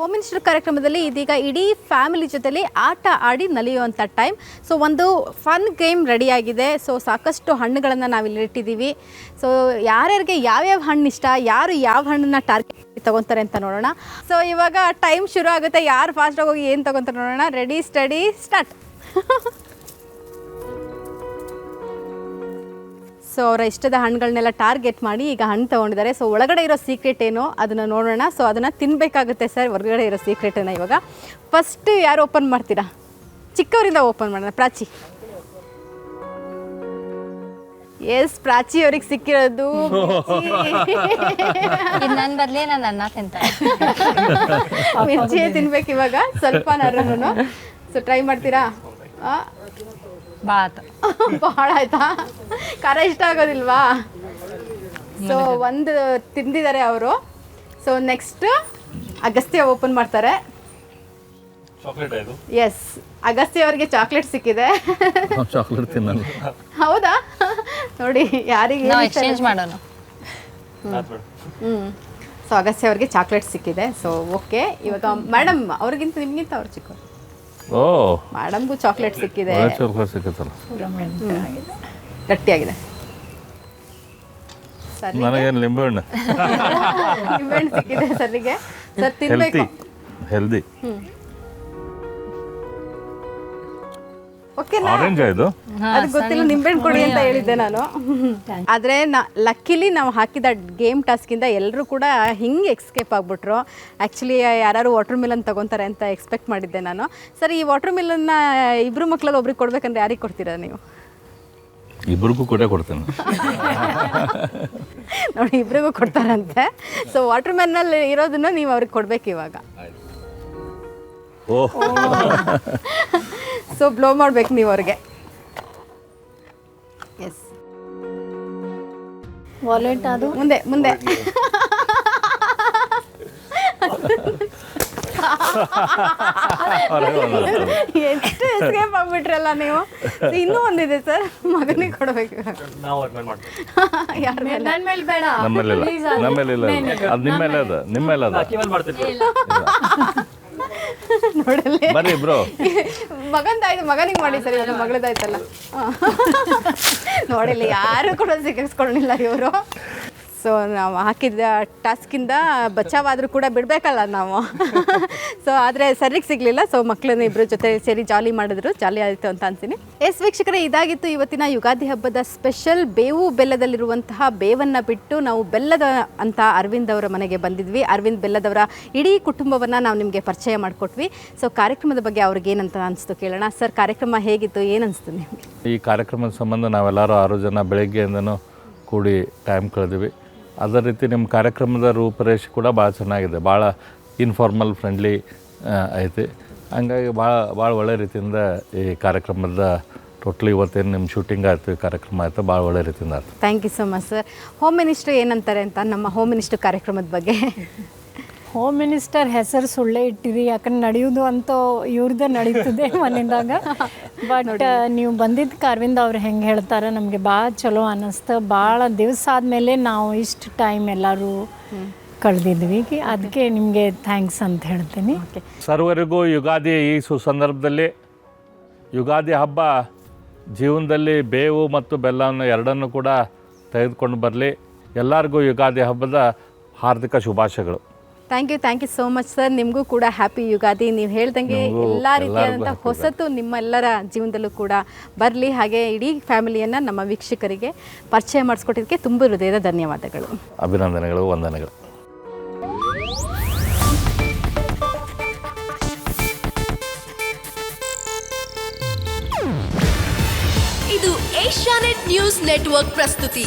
Home minister ಕಾರ್ಯಕ್ರಮದಲ್ಲಿ ಇದೀಗ ಇಡೀ ಫ್ಯಾಮಿಲಿ ಜೊತೆಲಿ ಆಟ ಆಡಿ ನಲಿಯುವಂಥ ಟೈಮ್ ಸೊ ಒಂದು ಫನ್ ಗೇಮ್ ರೆಡಿಯಾಗಿದೆ ಸೊ ಸಾಕಷ್ಟು ಹಣ್ಣುಗಳನ್ನು ನಾವಿಲ್ಲಿ ಇಟ್ಟಿದ್ದೀವಿ. ಸೊ ಯಾರ್ಯಾರಿಗೆ ಯಾವ್ಯಾವ ಹಣ್ಣು ಇಷ್ಟ, ಯಾರು ಯಾವ ಹಣ್ಣನ್ನ ಟಾರ್ಗೆಟ್ ತೊಗೊತಾರೆ ಅಂತ ನೋಡೋಣ. ಸೊ ಇವಾಗ ಟೈಮ್ ಶುರು ಆಗುತ್ತೆ. ಯಾರು ಫಾಸ್ಟಾಗಿ ಹೋಗಿ ಏನು ತೊಗೊತಾರೆ ನೋಡೋಣ. ರೆಡಿ ಸ್ಟಡಿ ಸ್ಟಾರ್ಟ್ ಸೊ ಅವರ ಇಷ್ಟದ ಹಣ್ಣುಗಳನ್ನೆಲ್ಲ ಟಾರ್ಗೆಟ್ ಮಾಡಿ ಈಗ ಹಣ್ಣು ತೊಗೊಂಡಿದ್ದಾರೆ. ಸೊ ಒಳಗಡೆ ಇರೋ ಸೀಕ್ರೆಟ್ ಏನು ಅದನ್ನು ನೋಡೋಣ. ಸೊ ಅದನ್ನು ತಿನ್ನಬೇಕಾಗುತ್ತೆ ಸರ್. ಹೊರಗಡೆ ಇರೋ ಸೀಕ್ರೆಟನ್ನು ಇವಾಗ. ಫಸ್ಟ್ ಯಾರು ಓಪನ್ ಮಾಡ್ತೀರಾ? ಚಿಕ್ಕವರಿಂದ ಓಪನ್ ಮಾಡೋಣ. ಪ್ರಾಚಿ. ಎಸ್ ಪ್ರಾಚಿ ಅವ್ರಿಗೆ ಸಿಕ್ಕಿರೋದು. ನನ್ನ ಬದಲೇ ನಾನು ಅನ್ನ ತಿಂತಾರೆ. ಮಿರ್ಚಿ ತಿನ್ಬೇಕು ಇವಾಗ ಸ್ವಲ್ಪ ನರನು. ಸೊ ಟ್ರೈ ಮಾಡ್ತೀರಾ? ಬಾತ್. ಭಾಳ ಆಯ್ತಾ? ಖಾರ ಇಷ್ಟ ಆಗೋದಿಲ್ವಾ? ಸೊ ಒಂದು ತಿಂದಿದ್ದಾರೆ ಅವರು. ಸೊ ನೆಕ್ಸ್ಟ್ ಅಗಸ್ತ್ಯ ಓಪನ್ ಮಾಡ್ತಾರೆ. ಎಸ್ ಅಗಸ್ತ್ಯ ಅವರಿಗೆ ಚಾಕ್ಲೇಟ್ ಸಿಕ್ಕಿದೆ. ಚಾಕ್ಲೇಟ್ ತಿನ್ನಲ್ಲ. ಹೌದಾ? ನೋಡಿ ಯಾರಿಗೆ ಎಕ್ಸ್ಚೇಂಜ್ ಮಾಡೋಣ. ಹ್ಞೂ ಸೊ ಅಗಸ್ತ್ಯ ಅವ್ರಿಗೆ ಚಾಕ್ಲೇಟ್ ಸಿಕ್ಕಿದೆ. ಸೊ ಓಕೆ ಇವಾಗ ಮೇಡಮ್ ಅವ್ರಿಗಿಂತ ನಿಮಗಿಂತ ಅವ್ರು ಚಿಕ್ಕವರು. ಓ. ಮೇಡಮ್ಗೂ ಚಾಕ್ಲೇಟ್ ಸಿಕ್ಕಿದೆ. ಚಾಕ್ಲೇಟ್ ಸಿಕ್ಕತ್ತಲ್ಲ. ಗಟ್ಟಿಯಾಗಿದೆ. ನನಗೇನು ಲಿಂಬೆಹಣ್ಣು ನಿಂಬೆಹಣ್ಣು ಸಿಕ್ಕಿದೆ ಸರಿಗೆ ಸರ್ ತಿನ್ಬೇಕು. ಹೆಲ್ದಿ ಓಕೆನಾ ಆರೆಂಜ್ ಇದು? ಅದು ಗೊತ್ತಿಲ್ಲ ನಿಂಬೆಹಣ್ಣು ಕೊಡಿ ಅಂತ ಹೇಳಿದ್ದೆ ನಾನು. ಆದರೆ ನಾ ಲಕ್ಕಿಲಿ ನಾವು ಹಾಕಿದ ಗೇಮ್ ಟಾಸ್ಕಿಂದ ಎಲ್ಲರೂ ಕೂಡ ಹಿಂಗೆ ಎಕ್ಸ್ಕೇಪ್ ಆಗ್ಬಿಟ್ರು. ಆ್ಯಕ್ಚುಲಿ ಯಾರು ವಾಟರ್ ಮಿಲನ್ ತಗೊಂತಾರೆ ಅಂತ ಎಕ್ಸ್ಪೆಕ್ಟ್ ಮಾಡಿದ್ದೆ ನಾನು. ಸರ್ ಈ ವಾಟರ್ ಮಿಲನ್ನ ಇಬ್ರು ಮಕ್ಕಳಲ್ಲಿ ಒಬ್ರಿಗೆ ಕೊಡ್ಬೇಕಂದ್ರೆ ಯಾರಿಗೆ ಕೊಡ್ತೀರಾ ನೀವು? ಇಬ್ರಿಗೂ ಕೂಡ ಕೊಡ್ತೇನೆ. ನೋಡಿ ಇಬ್ರಿಗೂ ಕೊಡ್ತಾರಂತೆ. ಸೊ ವಾಟರ್ ಮೆನ್ನಲ್ಲಿ ಇರೋದನ್ನು ನೀವು ಅವ್ರಿಗೆ ಕೊಡ್ಬೇಕು ಇವಾಗ. ಓ ಸೊ ಬ್ಲೋ ಮಾಡ್ಬೇಕು ನೀವು ಅವ್ರಿಗೆ. ಎಸ್ ವಾಲೆಟ್ ಅದು? ಮುಂದೆ ಮುಂದೆ. ಎಷ್ಟು ಎಸ್ಕೇಪ್ ಆಗ್ಬಿಟ್ರಲ್ಲ ನೀವು? ಇನ್ನೂ ಒಂದಿದೆ ಸರ್ ಮಗನಿಗೆ ಕೊಡ್ಬೇಕು. ಇವಾಗ. ನಾವು ಅಡ್ಮೇಲೆ ಮಾಡ್ತೀವಿ. ಯಾರ ಮೇಲೆ? ನಮ್ಮಲ್ಲಿಲ್ಲ ನಮ್ಮಲ್ಲಿಲ್ಲ ಅದು. ನಿಮ್ಮ ಮೇಲೆ ಅದ ನಿಮ್ಮ ಮೇಲೆ ಅದ. ಅಕ್ಕಿಮೇಲೆ ಮಾಡ್ತೀವಿ ನೋಡಲ್ಲಿ. ಬರ್ರಿ ಬ್ರೋ. ಮಗಂದಾಯ್ತು ಮಗನಿಗೆ ಮಾಡಿ ಸರಿ ಇವಾಗ ಮಗಳದಾಯ್ತಲ್ಲ ನೋಡಿಲ್ಲ ಯಾರು ಕೂಡ ಸಿಕ್ಕಿಸ್ಕೊಂಡಿಲ್ಲ ಇವರು. ಸೊ ನಾವು ಹಾಕಿದ ಟಾಸ್ಕಿಂದ ಬಚಾವಾದರೂ ಕೂಡ ಬಿಡಬೇಕಲ್ಲ ನಾವು. ಸೊ ಆದರೆ ಸರಿಗೆ ಸಿಗಲಿಲ್ಲ. ಸೊ ಮಕ್ಕಳನ್ನ ಇಬ್ಬರ ಜೊತೆ ಸೇರಿ ಜಾಲಿ ಮಾಡಿದ್ರು. ಜಾಲಿ ಆಯಿತು ಅಂತ ಅಂತೀನಿ ಎಸ್ ವೀಕ್ಷಕರೇ, ಇದಾಗಿತ್ತು ಇವತ್ತಿನ ಯುಗಾದಿ ಹಬ್ಬದ ಸ್ಪೆಷಲ್ ಬೇವು ಬೆಲ್ಲದಲ್ಲಿರುವಂತಹ ಬೇವನ್ನು ಬಿಟ್ಟು ನಾವು ಬೆಲ್ಲದ ಅಂತ ಅರವಿಂದ್ ಅವರ ಮನೆಗೆ ಬಂದಿದ್ವಿ. ಅರವಿಂದ್ ಬೆಲ್ಲದವರ ಇಡೀ ಕುಟುಂಬವನ್ನು ನಾವು ನಿಮಗೆ ಪರಿಚಯ ಮಾಡಿಕೊಟ್ವಿ. ಸೊ ಕಾರ್ಯಕ್ರಮದ ಬಗ್ಗೆ ಅವ್ರಿಗೆ ಏನಂತ ಅನಿಸ್ತು ಕೇಳೋಣ. ಸರ್ ಕಾರ್ಯಕ್ರಮ ಹೇಗಿತ್ತು? ಏನು ನಿಮಗೆ? ಈ ಕಾರ್ಯಕ್ರಮದ ಸಂಬಂಧ ನಾವೆಲ್ಲರೂ ಆರು ಜನ ಬೆಳಗ್ಗೆಯಿಂದನೂ ಕೂಡಿ ಟೈಮ್ ಕಳೆದಿವಿ. ಅದೇ ರೀತಿ ನಿಮ್ಮ ಕಾರ್ಯಕ್ರಮದ ರೂಪರೇಷೆ ಕೂಡ ಭಾಳ ಚೆನ್ನಾಗಿದೆ, ಭಾಳ ಇನ್ಫಾರ್ಮಲ್ ಫ್ರೆಂಡ್ಲಿ ಐತಿ. ಹಂಗಾಗಿ ಭಾಳ ಭಾಳ ಒಳ್ಳೆ ರೀತಿಯಿಂದ ಈ ಕಾರ್ಯಕ್ರಮದ ಟೋಟ್ಲಿ ಇವತ್ತೇನು ನಿಮ್ಮ ಶೂಟಿಂಗ್ ಆಯಿತು ಕಾರ್ಯಕ್ರಮ ಆಯಿತು, ಭಾಳ ಒಳ್ಳೆ ರೀತಿಯಿಂದ ಆಯ್ತು. Thank you so much sir home minister ಏನಂತಾರೆ ಅಂತ ನಮ್ಮ ಹೋಮ್ ಮಿನಿಸ್ಟರ್ ಕಾರ್ಯಕ್ರಮದ ಬಗ್ಗೆ? ಹೋಮ್ ಮಿನಿಸ್ಟರ್ ಹೆಸರು ಸುಳ್ಳೆ ಇಟ್ಟಿರಿ ಯಾಕಂದ್ರೆ ನಡೆಯೋದು ಅಂತೂ ಇವ್ರದ್ದೇ ನಡೀತದೆ ಮನೆಯಿಂದಾಗ ಬಟ್ ನೀವು ಬಂದಿದ್ದ ಕಾರ್ವಿಂದ ಅವ್ರು ಹೆಂಗೆ ಹೇಳ್ತಾರೆ ನಮಗೆ ಭಾಳ ಚಲೋ ಅನ್ನಿಸ್ತು ಭಾಳ ದಿವಸ ಆದಮೇಲೆ ನಾವು ಇಷ್ಟು ಟೈಮ್ ಎಲ್ಲರೂ ಕಳೆದಿದ್ವಿ. ಅದಕ್ಕೆ ನಿಮಗೆ ಥ್ಯಾಂಕ್ಸ್ ಅಂತ ಹೇಳ್ತೀನಿ. ಸರ್ವರಿಗೂ ಯುಗಾದಿ ಈ ಸುಸಂದರ್ಭದಲ್ಲಿ ಯುಗಾದಿ ಹಬ್ಬ ಜೀವನದಲ್ಲಿ ಬೇವು ಮತ್ತು ಬೆಲ್ಲವನ್ನು ಎರಡನ್ನೂ ಕೂಡ ತೆಗೆದುಕೊಂಡು ಬರಲಿ. ಎಲ್ಲರಿಗೂ ಯುಗಾದಿ ಹಬ್ಬದ ಹಾರ್ದಿಕ ಶುಭಾಶಯಗಳು. Thank you thank you so much sir ನಿಮಗೂ ಕೂಡ ಹ್ಯಾಪಿ ಯುಗಾದಿ. ನೀವು ಹೇಳ್ದಂಗೆ ಎಲ್ಲ ರೀತಿಯಾದಂಥ ಹೊಸತು ನಿಮ್ಮೆಲ್ಲರ ಜೀವನದಲ್ಲೂ ಕೂಡ ಬರಲಿ. ಹಾಗೆ ಇಡೀ ಫ್ಯಾಮಿಲಿಯನ್ನು ನಮ್ಮ ವೀಕ್ಷಕರಿಗೆ ಪರಿಚಯ ಮಾಡಿಸ್ಕೊಟ್ಟಿದ್ದಕ್ಕೆ ತುಂಬ ಹೃದಯದ ಧನ್ಯವಾದಗಳು. ಅಭಿನಂದನೆಗಳು ವಂದನೆಗಳು. ಇದು ಏಷ್ಯಾನೆಟ್ ನ್ಯೂಸ್ ನೆಟ್ವರ್ಕ್ ಪ್ರಸ್ತುತಿ.